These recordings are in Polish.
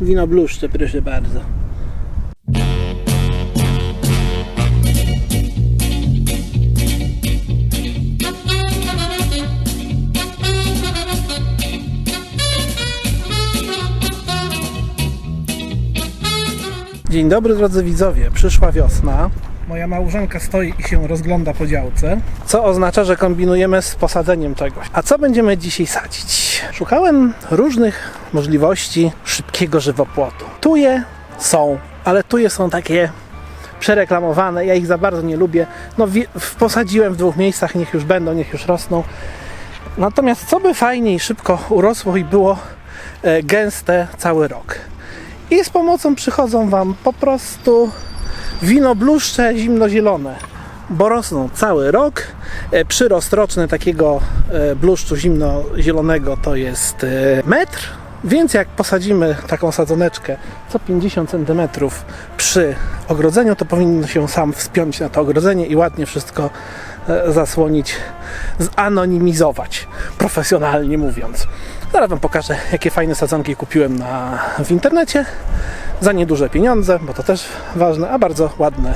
Wino bluszcze, proszę bardzo. Dzień dobry drodzy widzowie, przyszła wiosna. Moja małżonka stoi i się rozgląda po działce, co oznacza, że kombinujemy z posadzeniem czegoś. A co będziemy dzisiaj sadzić? Szukałem różnych możliwości szybkiego żywopłotu. Tuje są, ale tuje są takie przereklamowane, ja ich za bardzo nie lubię. No posadziłem w dwóch miejscach, niech już będą, niech już rosną. Natomiast co by fajnie i szybko urosło i było e, gęste cały rok. I z pomocą przychodzą Wam po prostu wino bluszcze zimnozielone, bo rosną cały rok. E, Przyrost roczny takiego e, bluszczu zimnozielonego to jest e, metr, więc jak posadzimy taką sadzoneczkę co 50 cm przy ogrodzeniu, to powinno się sam wspiąć na to ogrodzenie i ładnie wszystko zasłonić, zanonimizować, profesjonalnie mówiąc. Zaraz Wam pokażę, jakie fajne sadzonki kupiłem na, w internecie za nieduże pieniądze, bo to też ważne, a bardzo ładne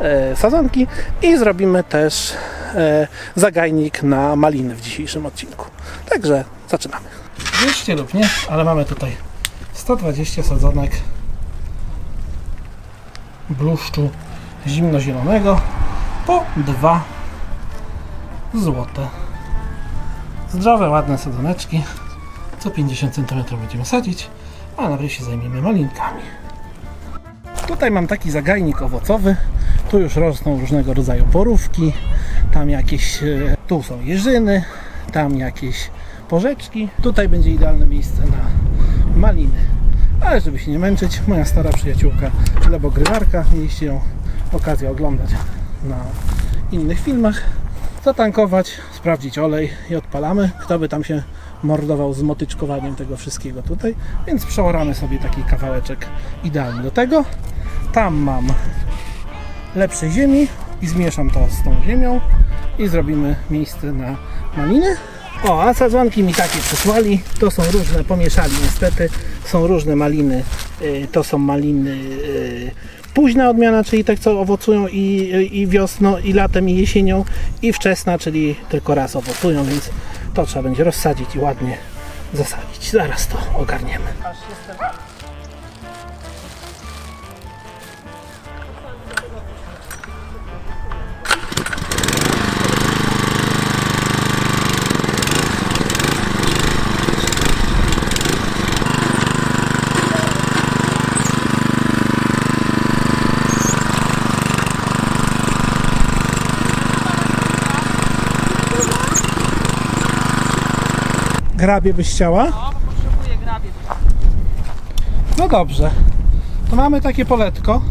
e, sadzonki. I zrobimy też e, zagajnik na maliny w dzisiejszym odcinku. Także zaczynamy. Wierzcie lub nie, ale mamy tutaj 120 sadzonek bluszczu zimnozielonego po 2 złote. Zdrowe, ładne sadzoneczki. Co 50 cm będziemy sadzić, a najpierw się zajmiemy malinkami. Tutaj mam taki zagajnik owocowy. Tu już rosną różnego rodzaju porówki. Tam jakieś, e, tu są jeżyny, tam jakieś porzeczki. Tutaj będzie idealne miejsce na maliny. Ale żeby się nie męczyć, moja stara przyjaciółka Lebogrywarka, mieliście ją okazję oglądać na innych filmach. Zatankować, sprawdzić olej i odpalamy. Kto by tam się mordował z motyczkowaniem tego wszystkiego tutaj. Więc przeoramy sobie taki kawałeczek idealny do tego. Tam mam lepszej ziemi i zmieszam to z tą ziemią i zrobimy miejsce na maliny. O, a sadzonki mi takie przysłali. To są różne, pomieszali niestety. Są różne maliny. Y, To są maliny y, późna odmiana, czyli te, co owocują i, i wiosną, i latem, i jesienią, i wczesna, czyli tylko raz owocują, więc to trzeba będzie rozsadzić i ładnie zasadzić. Zaraz to ogarniemy. Grabie byś chciała? O, potrzebuję grabie. No dobrze. To mamy takie poletko.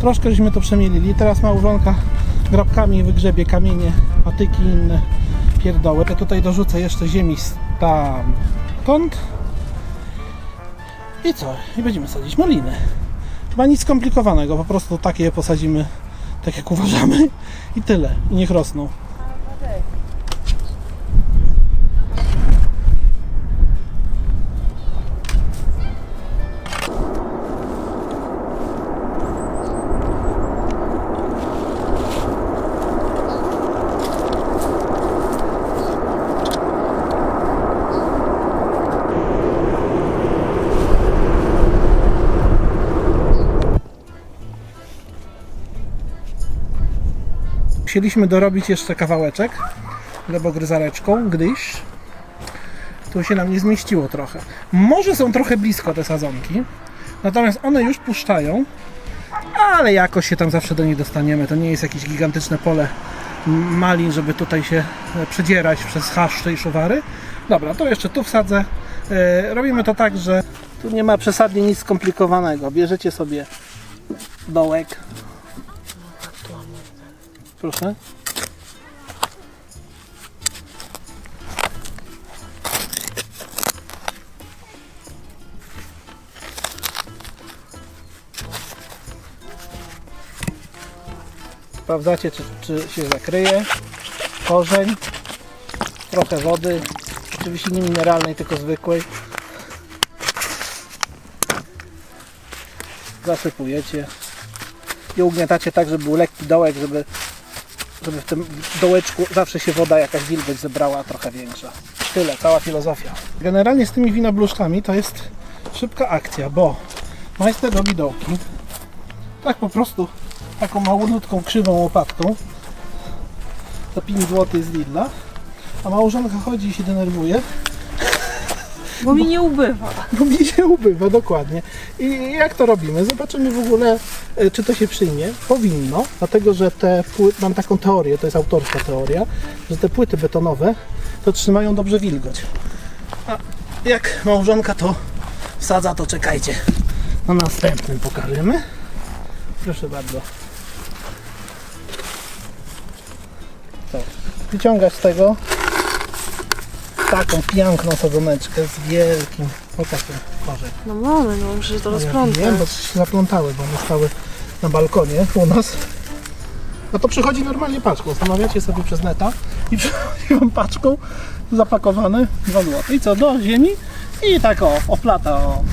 Troszkę żeśmy to przemielili. Teraz małżonka grabkami wygrzebie kamienie, patyki i inne pierdoły. Ja tutaj dorzucę jeszcze ziemi stamtąd. I co? I będziemy sadzić maliny. Chyba nic skomplikowanego, po prostu takie je posadzimy tak jak uważamy i tyle. I niech rosną. Musieliśmy dorobić jeszcze kawałeczek lebogryzareczką, gdyż tu się nam nie zmieściło trochę. Może są trochę blisko te sadzonki, natomiast one już puszczają, ale jakoś się tam zawsze do nich dostaniemy. To nie jest jakieś gigantyczne pole malin, żeby tutaj się e, przedzierać przez chaszcze i szuwary. Dobra, to jeszcze tu wsadzę. E, Robimy to tak, że tu nie ma przesadnie nic skomplikowanego. Bierzecie sobie dołek, Proszę. Sprawdzacie, czy, czy się zakryje. Korzeń. Trochę wody. Oczywiście nie mineralnej, tylko zwykłej. zasypujecie i ugniatacie tak, żeby był lekki dołek, żeby, żeby w tym dołeczku zawsze się woda, jakaś wilgoć zebrała trochę większa. Tyle, cała filozofia. Generalnie z tymi winobluszczami to jest szybka akcja, bo majster robi dołki tak po prostu taką małutką, krzywą łopatką za 5 zł z Lidla, a małżonka chodzi i się denerwuje, Bo mi nie ubywa. bo mi się ubywa, dokładnie. I jak to robimy? Zobaczymy w ogóle, e, czy to się przyjmie. Powinno, dlatego że te płyty, mam taką teorię, to jest autorska teoria, że te płyty betonowe to trzymają dobrze wilgoć. A jak małżonka to wsadza, to czekajcie. Na następnym pokażemy. Proszę bardzo. To, wyciągać z tego taką piękną sadzoneczkę z wielkim, o takim. No mamy, no muszę to rozplątać. Wiem, bo się zaplątały, bo one stały na balkonie u nas. No to przychodzi normalnie paczką. Zamawiacie sobie przez neta i przychodzi wam paczką zapakowane 2 zł. I co, do ziemi i tak o, oplata o,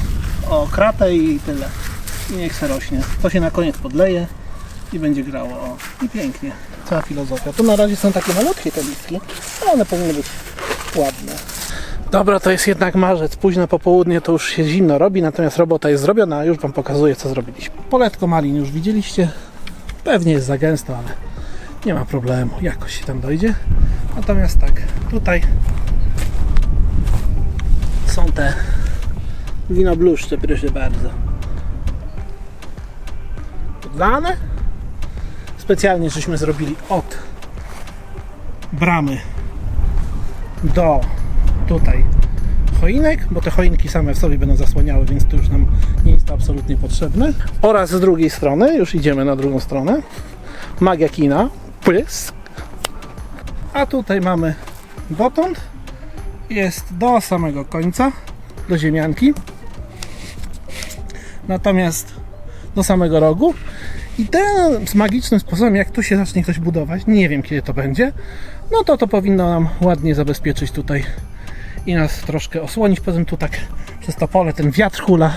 o kratę i tyle. I niech se rośnie. To się na koniec podleje i będzie grało. O. I pięknie. Cała filozofia. Tu na razie są takie malutkie te listki, ale one powinny być ładne. Dobra, to jest jednak marzec, późno popołudnie to już się zimno robi, natomiast robota jest zrobiona, już Wam pokazuję co zrobiliśmy. Poletko malin już widzieliście, pewnie jest za gęsto, ale nie ma problemu, jakoś się tam dojdzie. Natomiast tak, tutaj są te winobluszcze, proszę bardzo. Podlane. Specjalnie żeśmy zrobili od bramy do tutaj choinek, bo te choinki same w sobie będą zasłaniały, więc to już nam nie jest absolutnie potrzebne. Oraz z drugiej strony, już idziemy na drugą stronę, magia kina, pysk. A tutaj mamy dotąd, jest do samego końca, do ziemianki. Natomiast do samego rogu. I ten z magicznym sposobem, jak tu się zacznie ktoś budować, nie wiem kiedy to będzie, no to to powinno nam ładnie zabezpieczyć tutaj i nas troszkę osłonić. Poza tu tak przez to pole ten wiatr hula,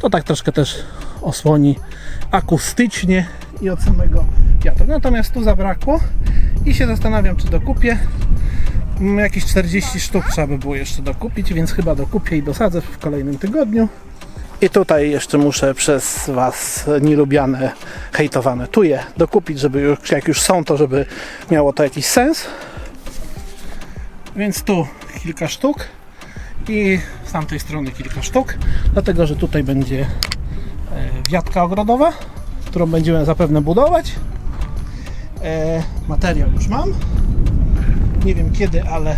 to tak troszkę też osłoni akustycznie i od samego wiatru. Natomiast tu zabrakło i się zastanawiam, czy dokupię. Mm, Jakieś 40 sztuk trzeba by było jeszcze dokupić, więc chyba dokupię i dosadzę w kolejnym tygodniu. I tutaj jeszcze muszę przez Was nielubiane, hejtowane tuje dokupić, żeby już, jak już są, to żeby miało to jakiś sens. Więc tu kilka sztuk i z tamtej strony kilka sztuk, dlatego że tutaj będzie e, wiatka ogrodowa, którą będziemy zapewne budować. E, Materiał już mam. Nie wiem kiedy, ale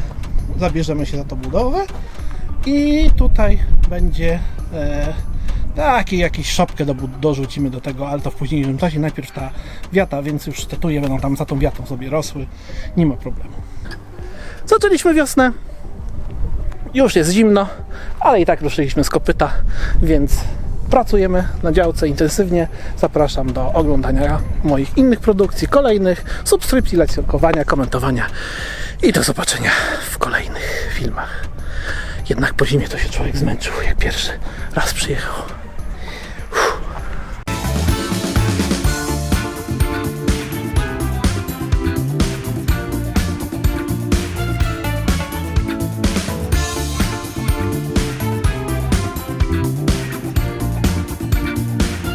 zabierzemy się za tą budowę. I tutaj będzie e, taki jakiś szopkę do, dorzucimy do tego, ale to w późniejszym czasie. Najpierw ta wiata, więc już te będą tam za tą wiatą sobie rosły. Nie ma problemu. Zaczęliśmy wiosnę. Już jest zimno, ale i tak ruszyliśmy z kopyta, więc pracujemy na działce intensywnie. Zapraszam do oglądania moich innych produkcji, kolejnych, subskrypcji, lajkowania, komentowania i do zobaczenia w kolejnych filmach. Jednak po zimie to się człowiek zmęczył, jak pierwszy raz przyjechał.